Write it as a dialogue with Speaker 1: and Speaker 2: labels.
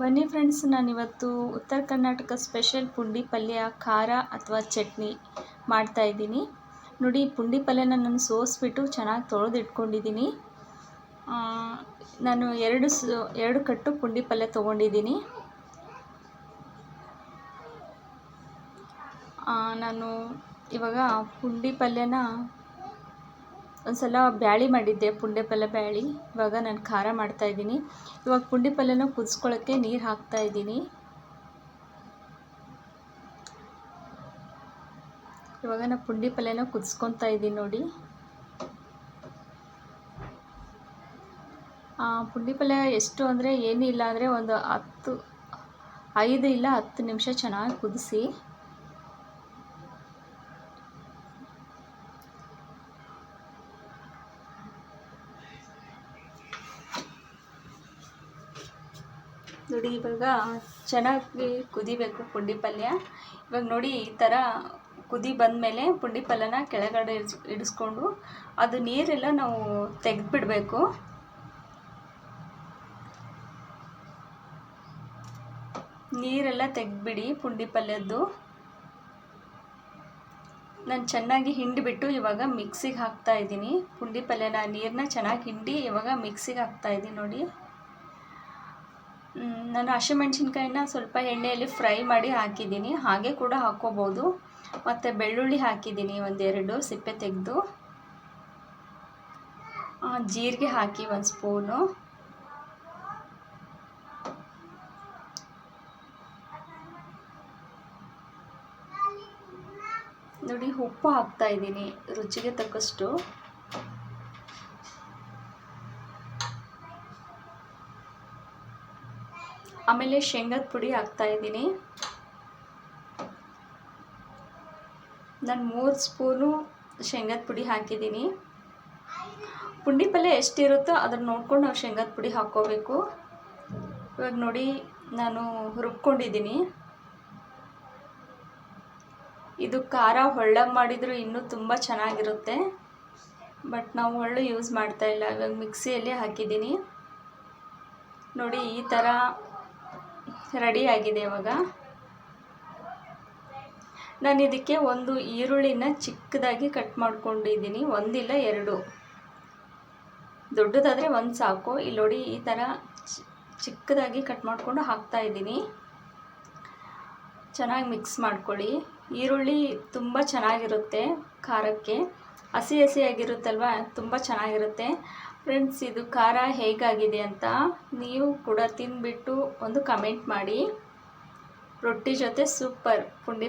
Speaker 1: ಬನ್ನಿ ಫ್ರೆಂಡ್ಸ್ ನಾನಿವತ್ತು ಉತ್ತರ ಕರ್ನಾಟಕ ಸ್ಪೆಷಲ್ ಪುಂಡಿ ಪಲ್ಯ, ಖಾರ ಅಥವಾ ಚಟ್ನಿ ಮಾಡ್ತಾಯಿದ್ದೀನಿ ನೋಡಿ ಪುಂಡಿ ಪಲ್ಯನ ನಾನು ಸೋಸಿಬಿಟ್ಟು ಚೆನ್ನಾಗಿ ತೊಳೆದಿಟ್ಕೊಂಡಿದ್ದೀನಿ. ನಾನು ಎರಡು ಎರಡು ಕಟ್ಟು ಪುಂಡಿ ಪಲ್ಯ ತೊಗೊಂಡಿದ್ದೀನಿ. ನಾನು ಇವಾಗ ಪುಂಡಿ ಪಲ್ಯನ ಒಂದು ಸಲ ಬ್ಯಾಳಿ ಮಾಡಿದ್ದೆ, ಪುಂಡಿ ಪಲ್ಯ ಬ್ಯಾಳಿ. ಇವಾಗ ನಾನು ಖಾರ ಮಾಡ್ತಾಯಿದ್ದೀನಿ ಇವಾಗ ಪುಂಡಿ ಪಲ್ಯನ ಕುದಿಸ್ಕೊಳ್ಳೋಕ್ಕೆ ನೀರು ಹಾಕ್ತಾಯಿದ್ದೀನಿ ಇವಾಗ ನಾನು ಪುಂಡಿ ಪಲ್ಯನ ಕುದಿಸ್ಕೊತಾ ಇದ್ದೀನಿ ನೋಡಿ. ಪುಂಡಿ ಪಲ್ಯ ಎಷ್ಟು ಅಂದರೆ ಏನಿಲ್ಲ ಅಂದರೆ ಒಂದು ಹತ್ತು, ಐದು ಇಲ್ಲ ಹತ್ತು ನಿಮಿಷ ಚೆನ್ನಾಗಿ ಕುದಿಸಿ. ನೋಡಿ, ಇವಾಗ ಚೆನ್ನಾಗಿ ಕುದಿಬೇಕು ಪುಂಡಿ ಪಲ್ಯ ಇವಾಗ ನೋಡಿ, ಈ ಥರ ಕುದಿ ಬಂದಮೇಲೆ ಪುಂಡಿ ಪಲ್ಯನ ಕೆಳಗಡೆ ಇಡ್ಸ್, ಇಡಿಸ್ಕೊಂಡು ಅದು ನೀರೆಲ್ಲ ನಾವು ತೆಗೆದುಬಿಡಬೇಕು. ನೀರೆಲ್ಲ ತೆಗೆದ್ಬಿಡಿ ಪುಂಡಿ ಪಲ್ಯದ್ದು ನಾನು ಚೆನ್ನಾಗಿ ಹಿಂಡಿಬಿಟ್ಟು ಇವಾಗ ಮಿಕ್ಸಿಗೆ ಹಾಕ್ತಾ ಇದ್ದೀನಿ. ಪುಂಡಿ ಪಲ್ಯನ ನೀರನ್ನ ಚೆನ್ನಾಗಿ ಹಿಂಡಿ ಇವಾಗ ಮಿಕ್ಸಿಗೆ ಹಾಕ್ತಾ ಇದ್ದೀನಿ ನೋಡಿ. ನಾನು ಹಸಿಮೆಣ್ಸಿನ್ಕಾಯಿನ ಸ್ವಲ್ಪ ಎಣ್ಣೆಯಲ್ಲಿ ಫ್ರೈ ಮಾಡಿ ಹಾಕಿದ್ದೀನಿ. ಹಾಗೆ ಕೂಡ ಹಾಕ್ಕೋಬೋದು. ಮತ್ತು ಬೆಳ್ಳುಳ್ಳಿ ಹಾಕಿದ್ದೀನಿ, ಒಂದೆರಡು ಸಿಪ್ಪೆ ತೆಗೆದು. ಜೀರಿಗೆ ಹಾಕಿ ಒಂದು ಸ್ಪೂನು. ನೋಡಿ, ಉಪ್ಪು ಹಾಕ್ತಾ ಇದ್ದೀನಿ, ರುಚಿಗೆ ತಕ್ಕಷ್ಟು. ಆಮೇಲೆ ಶೇಂಗದ ಪುಡಿ ಹಾಕ್ತಾ ಇದ್ದೀನಿ. ನಾನು ಮೂರು ಸ್ಪೂನು ಶೇಂಗದ ಪುಡಿ ಹಾಕಿದ್ದೀನಿ. ಪುಂಡಿ ಪಲ್ಯ ಎಷ್ಟಿರುತ್ತೋ ಅದನ್ನು ನೋಡ್ಕೊಂಡು ನಾವು ಶೇಂಗದ ಪುಡಿ ಹಾಕ್ಕೋಬೇಕು. ಇವಾಗ ನೋಡಿ ನಾನು ರುಬ್ಕೊಂಡಿದ್ದೀನಿ. ಇದು ಖಾರ ಹೊಳ್ಳಗೆ ಮಾಡಿದರೂ ಇನ್ನೂ ತುಂಬ ಚೆನ್ನಾಗಿರುತ್ತೆ. ಬಟ್ ನಾವು ಹೊಳ್ಳು ಯೂಸ್ ಮಾಡ್ತಾ ಇಲ್ಲ. ಇವಾಗ ಮಿಕ್ಸಿಯಲ್ಲಿ ಹಾಕಿದ್ದೀನಿ. ನೋಡಿ ಈ ಥರ ರೆಡಿ ಆಗಿದೆ ಇವಾಗ. ನಾನು ಇದಕ್ಕೆ ಒಂದು ಈರುಳ್ಳಿನ ಚಿಕ್ಕದಾಗಿ ಕಟ್ ಮಾಡ್ಕೊಂಡಿದ್ದೀನಿ. ಒಂದಿಲ್ಲ, ಎರಡು. ದೊಡ್ಡದಾದರೆ ಒಂದು ಸಾಕು. ಇಲ್ಲಿ ನೋಡಿ ಈ ಥರ ಚಿಕ್ಕದಾಗಿ ಕಟ್ ಮಾಡಿಕೊಂಡು ಹಾಕ್ತಾ ಇದ್ದೀನಿ. ಚೆನ್ನಾಗಿ ಮಿಕ್ಸ್ ಮಾಡ್ಕೊಳ್ಳಿ. ಈರುಳ್ಳಿ ತುಂಬ ಚೆನ್ನಾಗಿರುತ್ತೆ ಖಾರಕ್ಕೆ. ಹಸಿ ಹಸಿಯಾಗಿರುತ್ತಲ್ವ? ತುಂಬ ಚೆನ್ನಾಗಿರುತ್ತೆ. ಫ್ರೆಂಡ್ಸ್ ಇದು ಖಾರ ಹೇಗಾಗಿದೆ ಅಂತ ನೀವು ಕೂಡ ತಿಂದುಬಿಟ್ಟು ಒಂದು ಕಮೆಂಟ್ ಮಾಡಿ. ರೊಟ್ಟಿ ಜೊತೆ ಸೂಪರ್ ಪುಂಡಿ